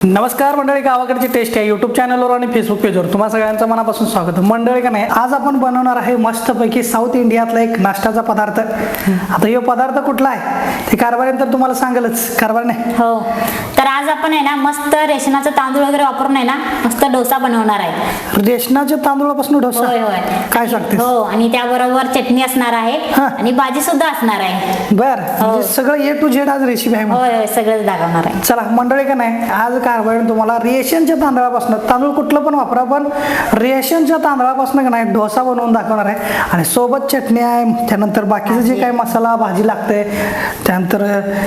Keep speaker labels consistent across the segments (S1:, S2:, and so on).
S1: नमस्कार मंडळी गावाकडची टेस्ट आहे. युट्यूब चॅनलवर आणि फेसबुक पेजवर तुम्हा सगळ्यांचं मनापासून स्वागत. मंडळी का नाही आज आपण बनवणार आहे मस्तपैकी साऊथ इंडियातला एक नाश्त्याचा पदार्थ. आता हे पदार्थ कुठला आहे? ते कारभारीनंतर तुम्हाला सांगेलच. कारभार नाही?
S2: हो. तर आज आपण आहे ना मस्त रेशनाचं तांदूळ वगैरे वापरून आहे ना मस्त डोसा बनवणार आहे.
S1: रेशनाच्या तांदूळापासून डोसा?
S2: होय होय.
S1: काय सांगते
S2: हो आणि त्याबरोबर चटणी असणार आहे
S1: हा.
S2: आणि भाजी सुद्धा असणार आहे.
S1: बर. म्हणजे सगळं ए टू झेड आज रेसिपी आहे.
S2: होय होय सगळंच दाखवणार आहे.
S1: चला मंडळी का नाही आज कारभारीने तुम्हाला रेशनच्या तांदळापासून तांदूळ कुठलं पण वापरा पण रेशनच्या तांदळापासून नाही डोसा बनवून दाखवणार आहे. आणि सोबत चटणी आहे त्यानंतर बाकीचं जे काही मसाला भाजी लागते त्यानंतर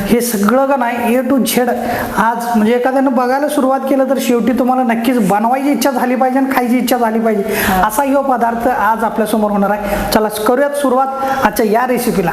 S1: हे सगळं का नाही ए टू झेड आज म्हणजे एखाद्यानं बघायला सुरुवात केलं तर शेवटी तुम्हाला नक्कीच बनवायची इच्छा झाली पाहिजे आणि खायची इच्छा झाली पाहिजे. असा ह्यो पदार्थ आज आपल्यासमोर होणार आहे. चला करूयात सुरुवात आजच्या या रेसिपीला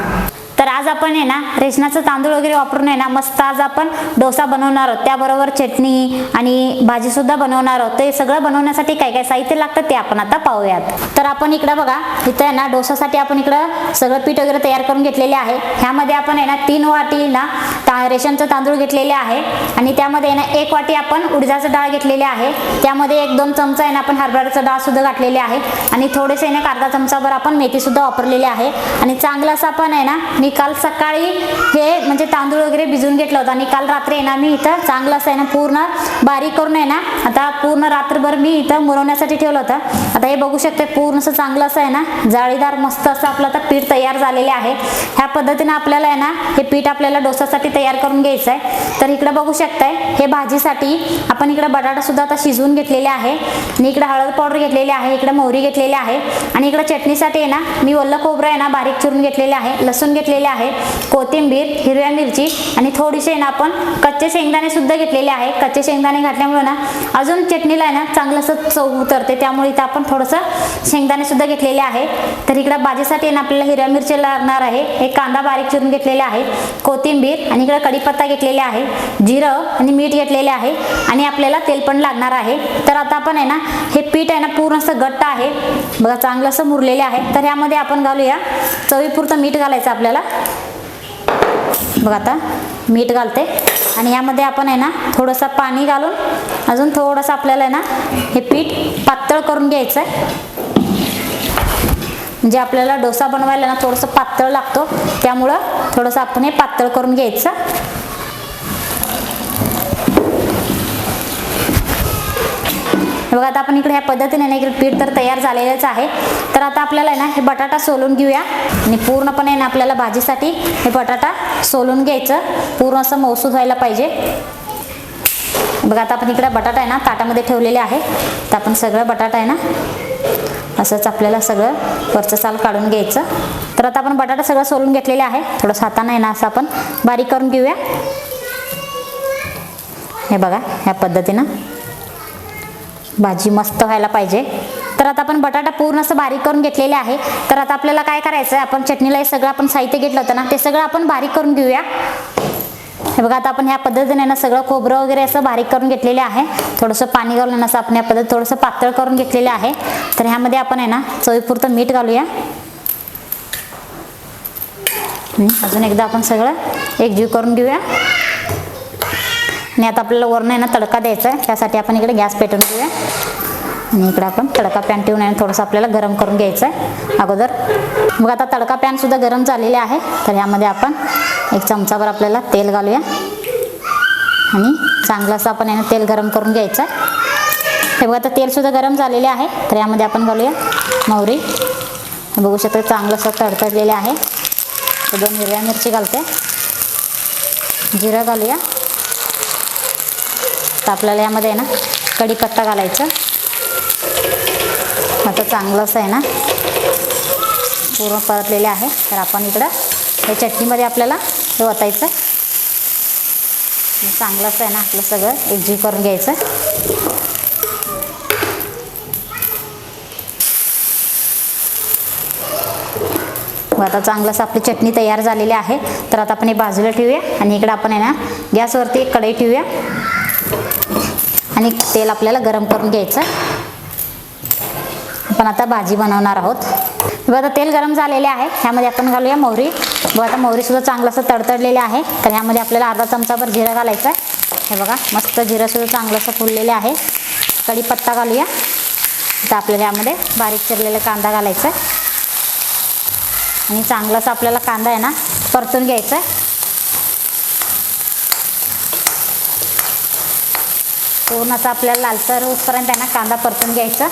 S2: तर आज आपण आहे ना रेशनाचं तांदूळ वगैरे वापरून आहे ना मस्त आज आपण डोसा बनवणार आहोत. त्याबरोबर चटणी आणि भाजीसुद्धा बनवणार आहोत. ते सगळं बनवण्यासाठी काय काय साहित्य लागतं ते आपण आता पाहूयात. तर आपण इकडं बघा इथं आहे ना डोसासाठी आपण इकडं सगळं पीठ वगैरे तयार करून घेतलेले आहे. ह्यामध्ये आपण आहे ना तीन वाटी ना ता रेशनचं तांदूळ घेतलेले आहे. आणि त्यामध्ये आहे ना एक वाटी आपण उडदाचं डाळ घेतलेले आहे. त्यामध्ये एक दोन चमचा आहे ना आपण हरभऱ्याचं डाळ सुद्धा घातलेले आहे. आणि थोडेसे ना अर्धा चमचाभर आपण मेथी सुद्धा वापरलेली आहे. आणि चांगलं असं आपण आहे ना मी काल सकाळी हे म्हणजे तांदूळ वगैरे भिजून घेतलं होतं आणि काल रात्री आहे ना मी इथं चांगलं असं आहे ना पूर्ण बारीक करून आहे ना आता पूर्ण रात्रभर मी इथं मुरवण्यासाठी ठेवलं होतं. आता हे बघू शकते पूर्ण असं चांगलं असं आहे ना जाळीदार मस्त असं आपलं आता पीठ तयार झालेले आहे. ह्या पद्धतीनं आपल्याला आहे ना हे पीठ आपल्याला डोसासाठी तयार करून घ्यायचं आहे तर इकडे बघू शकताय हे भाजीसाठी आपण इकडे बटाटा सुद्धा आता शिजवून घेतलेले आहे. आणि इकडे हळद पावडर घेतलेली आहे इकडे मोहरी घेतलेली आहे. आणि इकडे चटणीसाठी आहे ना मी ओलं खोबरं आहे ना बारीक चिरून घेतलेले आहे लसूण घेतलेले आहे कोथिंबीर हिरव्या मिरची आणि थोडीशी ना आपण कच्चे शेंगदाणे सुद्धा घेतलेले आहे. कच्चे शेंगदाणे घातल्यामुळे ना अजून चटणीला आहे ना चांगलं असं चव उतरते. त्यामुळे इथं आपण थोडंसं शेंगदाणे सुद्धा घेतलेले आहे तर इकडं भाजीसाठी ना आपल्याला हिरव्या मिरची लागणार आहे. एक कांदा बारीक चिरून घेतलेला आहे. कोथिंबीर आणि इकडं कढीपत्ता घेतलेला आहे. जिरं आणि मीठ घेतलेले आहे. आणि आपल्याला तेल पण लागणार आहे. तर आता आपण आहे ना हे पीठ आहे ना पूर्ण असं घट्ट आहे. बघा चांगलं असं मुरलेले आहे. तर यामध्ये आपण घालूया चवीपुरतं मीठ घालायचं आपल्याला. बघा आता मीठ घालते. आणि यामध्ये आपण आहे ना थोडंसं पाणी घालून अजून थोडंसं आपल्याला आहे ना हे पीठ पातळ करून घ्यायचं आहे म्हणजे आपल्याला डोसा बनवायला ना थोडंसं पातळ लागतो. त्यामुळं थोडंसं आपण हे पातळ करून घ्यायचं. बघा आता आपण इकडे ह्या पद्धतीने ना इकडे पीठ तर तयार झालेलंच आहे. तर आता आपल्याला आहे ना हे बटाटा सोलून घेऊया. आणि पूर्णपणे ना आपल्याला भाजीसाठी हे बटाटा सोलून घ्यायचं. पूर्ण असं मौसूद व्हायला पाहिजे. बघा आता आपण इकडे बटाटा आहे ना ताटामध्ये ठेवलेले आहे. तर आपण सगळं बटाटा आहे ना असंच आपल्याला सगळं वरचं साल काढून घ्यायचं. तर आता आपण बटाटा सगळं सोलून घेतलेले आहे. थोडंसं हाताने आहे ना असं आपण बारीक करून घेऊया. हे बघा ह्या पद्धतीनं. भाजी मस्त व्हायला पाहिजे. तर आता आपण बटाटा पूर्ण असं बारीक करून घेतलेले आहे. तर आता आपल्याला काय करायचं आहे आपण चटणीला हे सगळं आपण साहित्य घेतलं होतं ना ते सगळं आपण बारीक करून घेऊया. हे बघा आता आपण ह्या पद्धतीने ना सगळं खोबरं वगैरे असं बारीक करून घेतलेले आहे. थोडंसं पाणी घालून असं आपण या पद्धत थोडंसं पातळ करून घेतलेलं आहे. तर ह्यामध्ये आपण आहे ना चवीपुरतं मीठ घालूया. अजून एकदा आपण सगळं एकजीव करून घेऊया. आणि आता आपल्याला वरनं आहे ना तडका द्यायचा आहे त्यासाठी आपण इकडे गॅस पेटवून घेऊया. आणि इकडे आपण तडका पॅन ठेवून आहे थोडंसं आपल्याला गरम करून घ्यायचं आहे अगोदर मग आता तडका पॅनसुद्धा गरम झालेले आहे. तर यामध्ये आपण एक चमचाभर आपल्याला तेल घालूया. आणि चांगलं असं आपण यानं तेल गरम करून घ्यायचं आहे हे बघा आता तेलसुद्धा गरम झालेले आहे. तर यामध्ये आपण घालूया मोहरी. बघू शकता चांगलं असं तडतडलेलं आहे. दोन हिरव्या मिरची घालते. जिरं घालूया. आता आपल्याला यामध्ये आहे ना कढीपत्ता घालायचं. आता चांगलंच आहे ना पूर्ण परतलेले आहे. तर आपण इकडं हे चटणीमध्ये आपल्याला हे ओतायचं चांगलंच आहे ना आपलं सगळं एकजीव करून घ्यायचं. व आता चांगलंच आपली चटणी तयार झालेली आहे. तर आता आपण हे बाजूला ठेवूया आणि इकडं आपण आहे ना गॅसवरती एक कढई ठेवूया. आणि तेल आपल्याला गरम करून घ्यायचं. आपण आता भाजी बनवणार आहोत. बघा आता तेल गरम झालेले आहे. ह्यामध्ये आपण घालूया मोहरी. बघा आता मोहरीसुद्धा चांगलं असं तडतडलेलं आहे. तर ह्यामध्ये आपल्याला अर्धा चमचाभर जिरं घालायचं. आहे हे बघा मस्त जिरंसुद्धा चांगलं चांगलंसं फुललेलं आहे. कढीपत्ता घालूया. आता आपल्याला यामध्ये बारीक चिरलेला कांदा घालायचा. आणि चांगलासा आपल्याला कांदा आहे ना परतून घ्यायचा. पूर्ण असं आपल्याला लालसर होतपर्यंत आहे ना कांदा परतून घ्यायचा.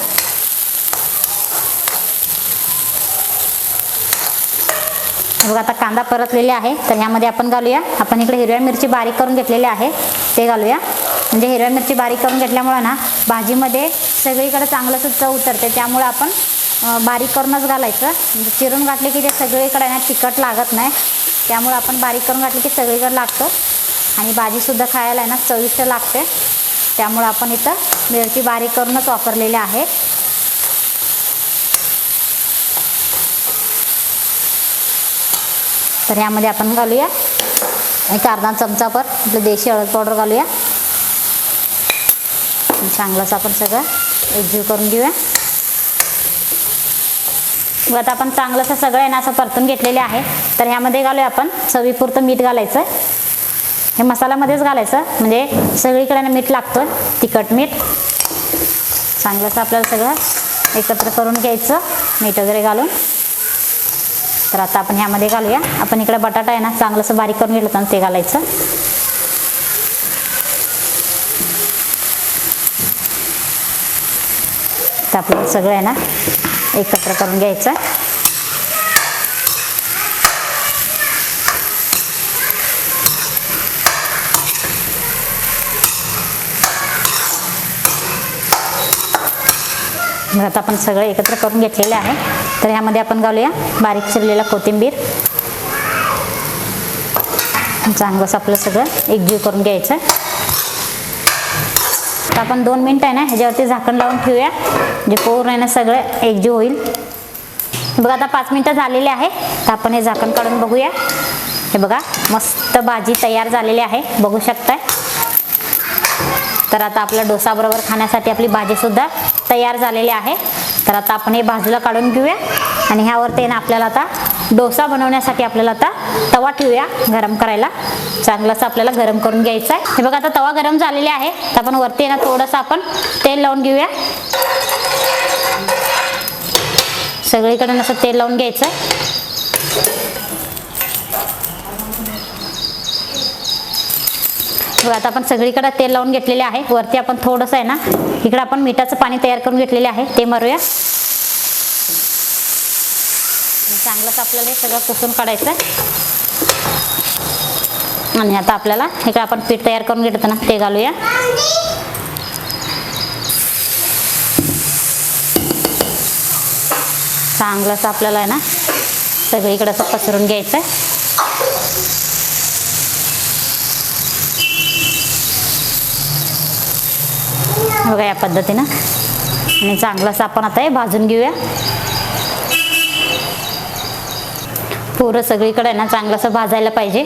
S2: बघा आता कांदा परतलेले आहे तर ह्यामध्ये आपण घालूया. आपण इकडे हिरव्या मिरची बारीक करून घेतलेली आहे ते घालूया. म्हणजे हिरव्या मिरची बारीक करून घेतल्यामुळं ना भाजीमध्ये सगळीकडे चांगलंसं चव उतरते. त्यामुळं आपण बारीक करूनच घालायचं. म्हणजे चिरून घातले की ते सगळीकडे ना तिखट लागत नाही. त्यामुळं आपण बारीक करून घातले की सगळीकडे लागतं. आणि भाजीसुद्धा खायला आहे ना चविष्ट लागते. त्यामुळं आपण इथं मिरची बारीक करूनच वापरलेल्या आहेत तर यामध्ये आपण घालूया. एक अर्धा चमचाभर आपलं देशी हळद पावडर घालूया. चांगलंच आपण सगळं एकजीव करून घेऊया. व आता आपण चांगलंसं सगळं आहे ना असं परतून घेतलेले आहे. तर ह्यामध्ये घालूया आपण चवीपुरतं मीठ घालायचं हे मसाल्यामध्येच घालायचं. म्हणजे सगळीकडे ना मीठ लागतं तिखट मीठ. चांगलंसं आपल्याला सगळं एकत्र करून घ्यायचं. मीठ वगैरे घालून. तर आता आपण ह्यामध्ये घालूया. आपण इकडे बटाटा आहे ना चांगलंसं बारीक करून घेतलं ते घालायचं. तर आपल्याला सगळं आहे ना एकत्र करून घ्यायचं. मग आता आपण सगळं एकत्र करून घेतलेले आहे. तर ह्यामध्ये आपण घालूया बारीक चिरलेला कोथिंबीर. चांगलंच आपलं सगळं. एकजीव करून घ्यायचं. तर आपण दोन मिनटं आहे ना ह्याच्यावरती झाकण लावून ठेवूया. जे पूर्ण आहे ना सगळं एकजीव होईल. बघा आता पाच मिनटं झालेली आहे. तर आपण हे झाकण काढून बघूया. हे बघा मस्त भाजी तयार झालेली आहे. बघू शकताय. तर आता आपल्या डोसा बरोबर खाण्यासाठी आपली भाजीसुद्धा तयार झालेले आहे. तर आता आपण हे बाजूला काढून घेऊया. आणि ह्यावरती ना आपल्याला आता डोसा बनवण्यासाठी आपल्याला आता तवा ठेवूया गरम करायला. चांगलंच आपल्याला गरम करून घ्यायचं आहे. हे बघा आता तवा गरम झालेले आहे. तर आपण वरती आहे ना थोडंसं आपण तेल लावून घेऊया. सगळीकडून असं तेल लावून घ्यायचं बघा आता आपण सगळीकडे तेल लावून घेतलेले आहे. वरती आपण थोडंसं आहे ना इकडं आपण मिठाचं पाणी तयार करून घेतलेले आहे. ते मारूया. चांगलंच आपल्याला हे सगळं पुसून काढायचं आहे आणि आता आपल्याला इकडं आपण पीठ तयार करून घेतो ना ते घालूया. चांगलंच आपल्याला आहे ना सगळीकडं असं पसरून घ्यायचं आहे बघा या पद्धतीनं. आणि चांगलंसं आपण आता हे भाजून घेऊया. पोरं सगळीकडे ना चांगलंसं भाजायला पाहिजे.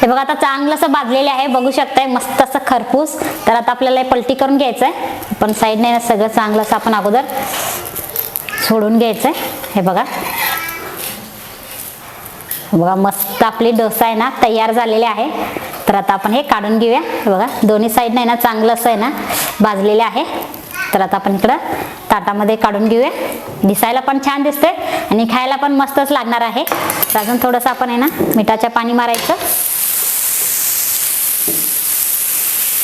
S2: हे बघा आता चांगलंसं भाजलेले आहे बघू शकताय मस्त असं खरपूस. तर आता आपल्याला हे पलटी करून घ्यायचं आहे पण साईडने ना सगळं चांगलंसं आपण अगोदर सोडून घ्यायचं आहे हे बघा. बघा मस्त आपली डोसा आहे ना तयार झालेले आहे. तर आता आपण हे काढून घेऊया. बघा दोन्ही साईडनं आहे ना चांगलं असं आहे ना भाजलेले आहे. तर आता आपण इकडं ताटामध्ये काढून घेऊया. दिसायला पण छान दिसते आणि खायला पण मस्तच लागणार आहे. तर अजून थोडंसं आपण आहे ना मिठाच्या पाणी मारायचं.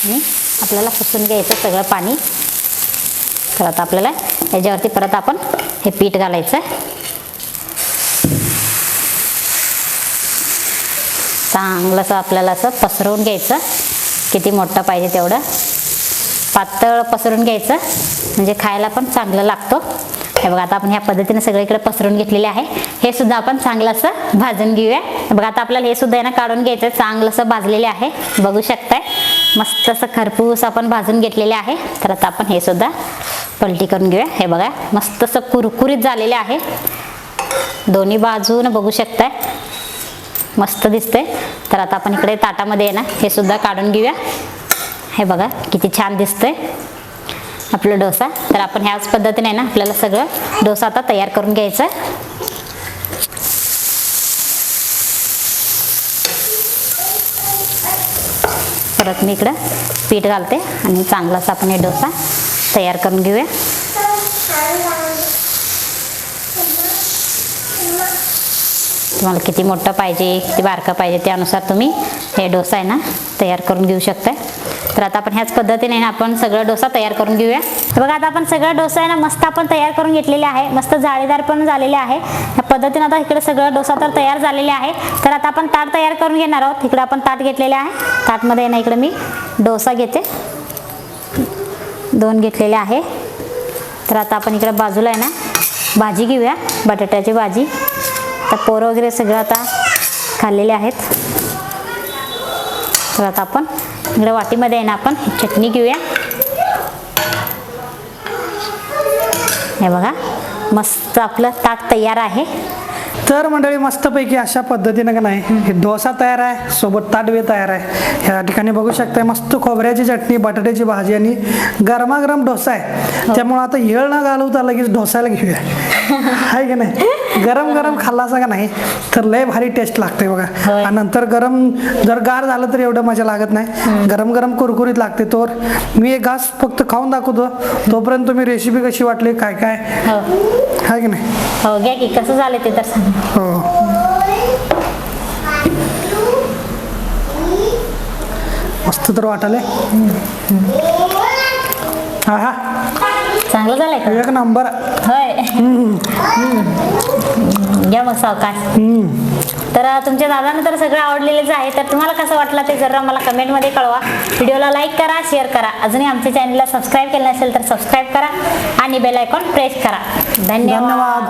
S2: आणि आपल्याला पुसून घ्यायचं सगळं पाणी. तर आता आपल्याला याच्यावरती परत आपण हे पीठ घालायचं चांगलंसं आपल्याला असं पसरवून घ्यायचं. किती मोठं पाहिजे तेवढं. पातळ पसरून घ्यायचं. म्हणजे खायला पण चांगलं लागतो. हे बघा आता आपण ह्या पद्धतीने सगळीकडे पसरून घेतलेले आहे. हे सुद्धा आपण चांगलं असं भाजून घेऊया. बघा आता आपल्याला हे सुद्धा आहे ना काढून घ्यायचं चांगलं असं भाजलेले आहे. बघू शकताय. मस्त असं खरपूस आपण भाजून घेतलेले आहे. तर आता आपण हे सुद्धा पलटी करून घेऊया. हे बघा मस्त असं कुरकुरीत झालेले आहे. दोन्ही बाजून बघू शकताय. मस्त दिसतंय. तर आता आपण इकडे ताटामध्ये आहे ना हे सुद्धा काढून घेऊया. हे बघा किती छान दिसतंय. आपलं डोसा. तर आपण ह्याच पद्धतीने ना आपल्याला सगळं डोसा आता तयार करून घ्यायचं परत परत मी इकडं पीठ घालते आणि चांगलाच आपण हे डोसा तयार करून घेऊया. तुम्हाला किती मोठं पाहिजे किती बारकं पाहिजे त्यानुसार तुम्ही हे डोसा आहे ना तयार करून घेऊ शकताय. तर आता आपण ह्याच पद्धतीने ना आपण सगळं डोसा तयार करून घेऊया. तर बघा आता आपण सगळं डोसा आहे ना मस्त आपण तयार करून घेतलेले आहे. मस्त जाळीदार पण झालेले आहे. या पद्धतीने आता इकडे सगळं डोसा तर तयार झालेले आहे. तर आता आपण ताट तयार करून घेणार आहोत. इकडे आपण ताट घेतलेले आहे. ताटमध्ये ना इकडे मी डोसा घेते. दोन घेतलेले आहे. तर आता आपण इकडे बाजूला आहे ना भाजी घेऊया बटाट्याची भाजी. तर पोरं वगैरे सगळं आता खाल्लेले आहेत. तर आता आपण इकडे वाटीमध्ये आहे ना आपण चटणी घेऊया. हे बघा मस्त आपलं ताट तयार आहे.
S1: तर मंडळी मस्तपैकी अशा पद्धतीनं का नाही हे डोसा तयार आहे सोबत ताटवे तयार आहे. ह्या ठिकाणी बघू शकताय मस्त खोबऱ्याची चटणी बटाट्याची भाजी आणि गरमागरम डोसा आहे. त्यामुळे आता येळ न घालवता लगेच डोसायला घेऊया. आहे की नाही? गरम गरम खाल्ला असा का नाही? तर लय भारी टेस्ट लागते बघा. आणि नंतर गरम जर गार झालं तर एवढं मजा लागत नाही. गरम गरम कुरकुरीत लागते तर मी एक घास फक्त खाऊन दाखवतो. तोपर्यंत तुम्ही रेसिपी कशी वाटली काय काय?
S2: हो.
S1: आहे की नाही?
S2: हो घ्या की कसं झालं ते तर सांगा.
S1: हो. मस्त तर वाटाले हा हा.
S2: चांगलं झालंय का?
S1: एक नंबर.
S2: होय. घ्या मग सावकाश तर तुमच्या दादांना तर सगळं आवडलेलंच आहे. तर तुम्हाला कसं वाटलं ते जरा मला कमेंटमध्ये कळवा. व्हिडिओला लाईक करा शेअर करा. अजूनही आमच्या चॅनलला सबस्क्राईब केलं नसेल तर सबस्क्राईब करा आणि बेल आयकॉन प्रेस करा.
S1: धन्यवाद.